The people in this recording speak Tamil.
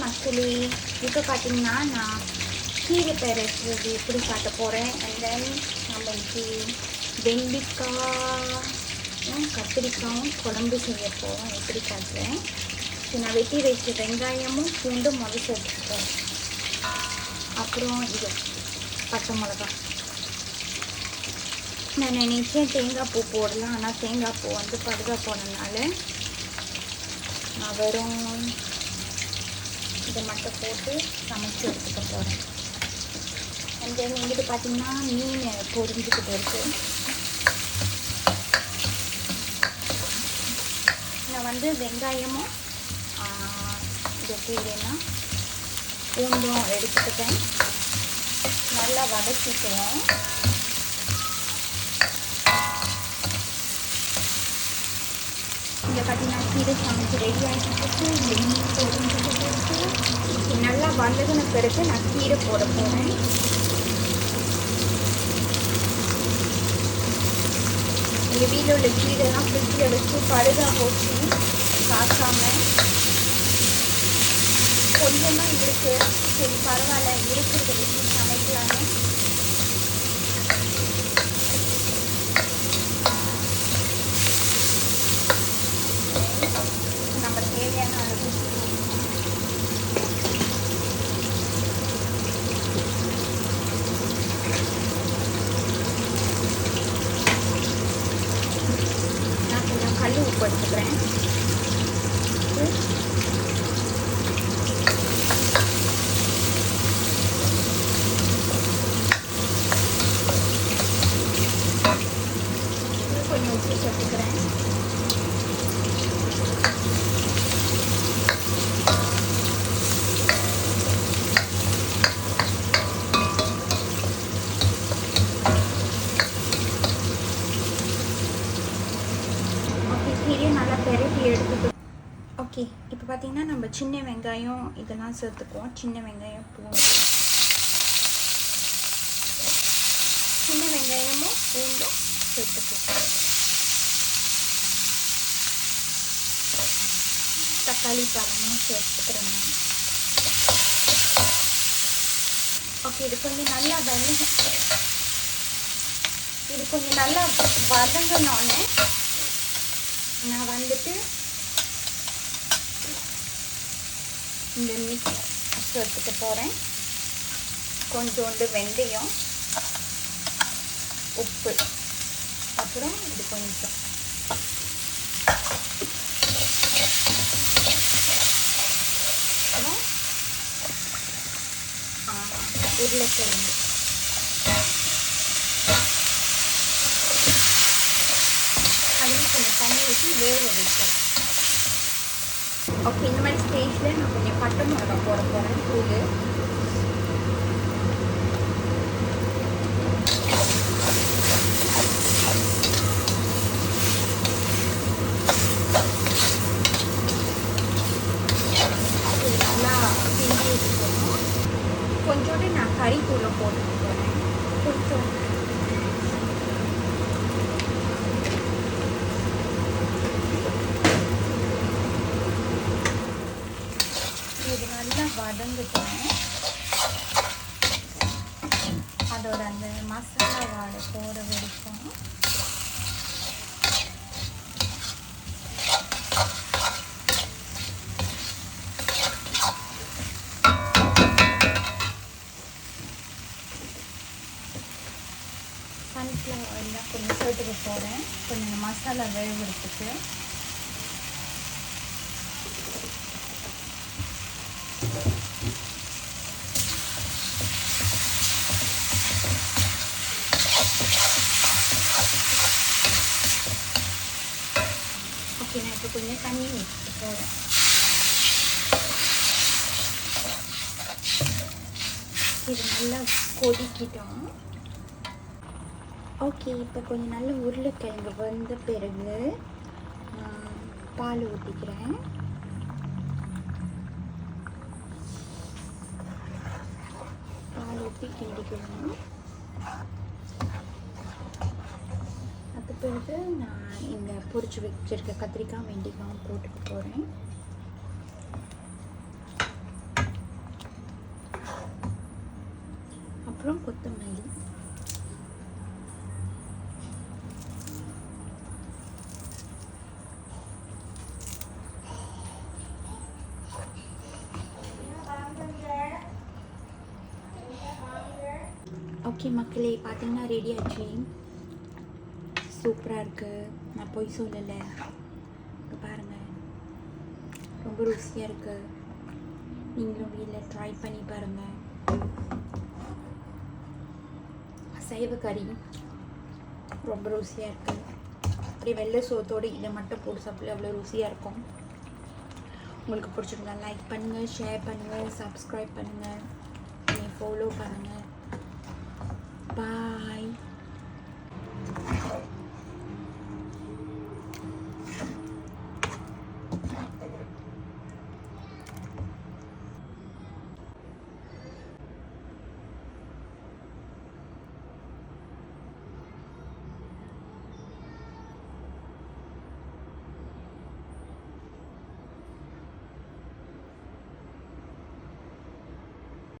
இப்போ பார்த்தீங்கன்னா நான் கீரை பெறறது எப்படி காட்ட போகிறேன் அண்ட் தென் நம்மளுக்கு வெண்டிக்காய் கத்திரிக்காயும் குழம்பு செய்ய போகிறோம் எப்படி காட்டுறேன் இப்போ நான் வெட்டி வச்ச வெங்காயமும் பூண்டும் மொழி சேர்த்துக்கிட்டேன் அப்புறம் இது பச்சை மிளகா நான் நினைச்சேன் தேங்காய் பூ போடலாம். ஆனால் தேங்காய் பூ வந்து படுகா போனதுனால நான் வெறும் இதை மட்டும் போட்டு சமைச்சு எடுத்துக்க போகிறேன் அண்ட் தென் எங்கிட்ட பார்த்தீங்கன்னா மீன் பொரிஞ்சுக்கிட்டு இருக்குது நான் வந்து வெங்காயமும் ஆஹ், இது கீரைனா பூண்டும் எடுத்துக்கிட்டேன். நல்லா வதக்கிக்குவோம். இங்கே பார்த்தீங்கன்னா கீரை சமைச்சு ரெடி ஆகிட்டு இந்த மீன் பொரிஞ்சுக்கிட்டு நல்லா வந்ததுன பிறகு நான் கீரை போட போகிறேன் எங்கள் வீட்டில் உள்ள கீரைலாம் ஃப்ரிட்ஜில் வச்சு பழுதாக போச்சு காக்காம கொஞ்சமாக இருக்கு சரி பரவாயில்ல இருக்கிறத வச்சு சமைக்கலான்னு நம்ம தேவையான அளவு நான் கொஞ்சம் கல் உப்பு எடுத்துக்கிறேன் உப்பு. இன்னும் கொஞ்சம் உப்பு சேர்த்துக்கிறேன் ஓகே கீரையை நல்லா பெரட்டி எடுத்துட்டு ஓகே இப்போ பார்த்திங்கன்னா நம்ம சின்ன வெங்காயம் இதெல்லாம் சேர்த்துக்குவோம். சின்ன வெங்காயம் பூண்டு. சின்ன வெங்காயமும் பூண்டும் சேர்த்துக்குவோம். தக்காளி பழமும் சேர்த்துக்கிறேன் ஓகே இது கொஞ்சம் நல்லா வெங்க இது கொஞ்சம் நல்லா வதங்கினோன்னே நான் வந்துட்டு இந்த மிக்ஸ் சேர்த்துக்க போகிறேன் கொஞ்சோண்டு வெந்தயம் உப்பு. அப்புறம் இது கொஞ்சம். அப்புறம் உருளைக்கிழங்கு. அதில் கொஞ்சம் தண்ணி ஊற்றி வேக வைக்கிறேன் ஓகே இந்த மாதிரி ஸ்டேஜில் நான் கொஞ்சம் பட்டை மிளகா போட போகிறேன் தூள் இது நல்லா கிண்டி வச்சுக்கணும் கொஞ்சோண்டு நான் கறி தூளை போட்டு போகிறேன் கொஞ்சம் இது நல்லா வதங்கிட்டோம் அதோட அந்த மசாலா வாடை போகிற வரைக்கும் சன்ஃப்ளவர் கொஞ்சம் சேர்த்துக்க போகிறேன் கொஞ்சம் மசாலா வேகிறதுக்கு ஓகே நான் இப்போ கொஞ்சம் தண்ணி ஊற்றிட்டு போகிறேன் இது நல்லா கொதிக்கிட்டோம். ஓகே இப்போ கொஞ்சம் நல்ல உருளைக்கிழங்கு வந்த பிறகு பால் ஊற்றிக்கிறேன் பால் ஊற்றி கிண்டிக்கணும். அது பிறகு நான் இந்த பொறிச்சு வச்சிருக்க கத்திரிக்காய் வெண்டிக்காய் போட்டுக்க போகிறேன் அப்புறம் கொத்தமல்லி. ஓகே மக்களே பார்த்தீங்கன்னா ரெடி ஆச்சு. சூப்பராக இருக்குது நான் போய் சொல்லலை. பாருங்கள் பாருங்க. ரொம்ப ருசியாக இருக்குது நீங்களும் வீட்டில் ட்ரை பண்ணி பாருங்கள் சைவ கறி. ரொம்ப ருசியாக இருக்குது அப்படி வெள்ளை சோத்தோடு இதை மட்டும் போட்டு சாப்பிட அவ்வளோ ருசியாக இருக்கும். உங்களுக்கு பிடிச்சிருந்தா லைக் பண்ணுங்கள் ஷேர் பண்ணுங்கள் சப்ஸ்கிரைப் பண்ணுங்கள் என்னை ஃபாலோ பண்ணுங்கள் பாய்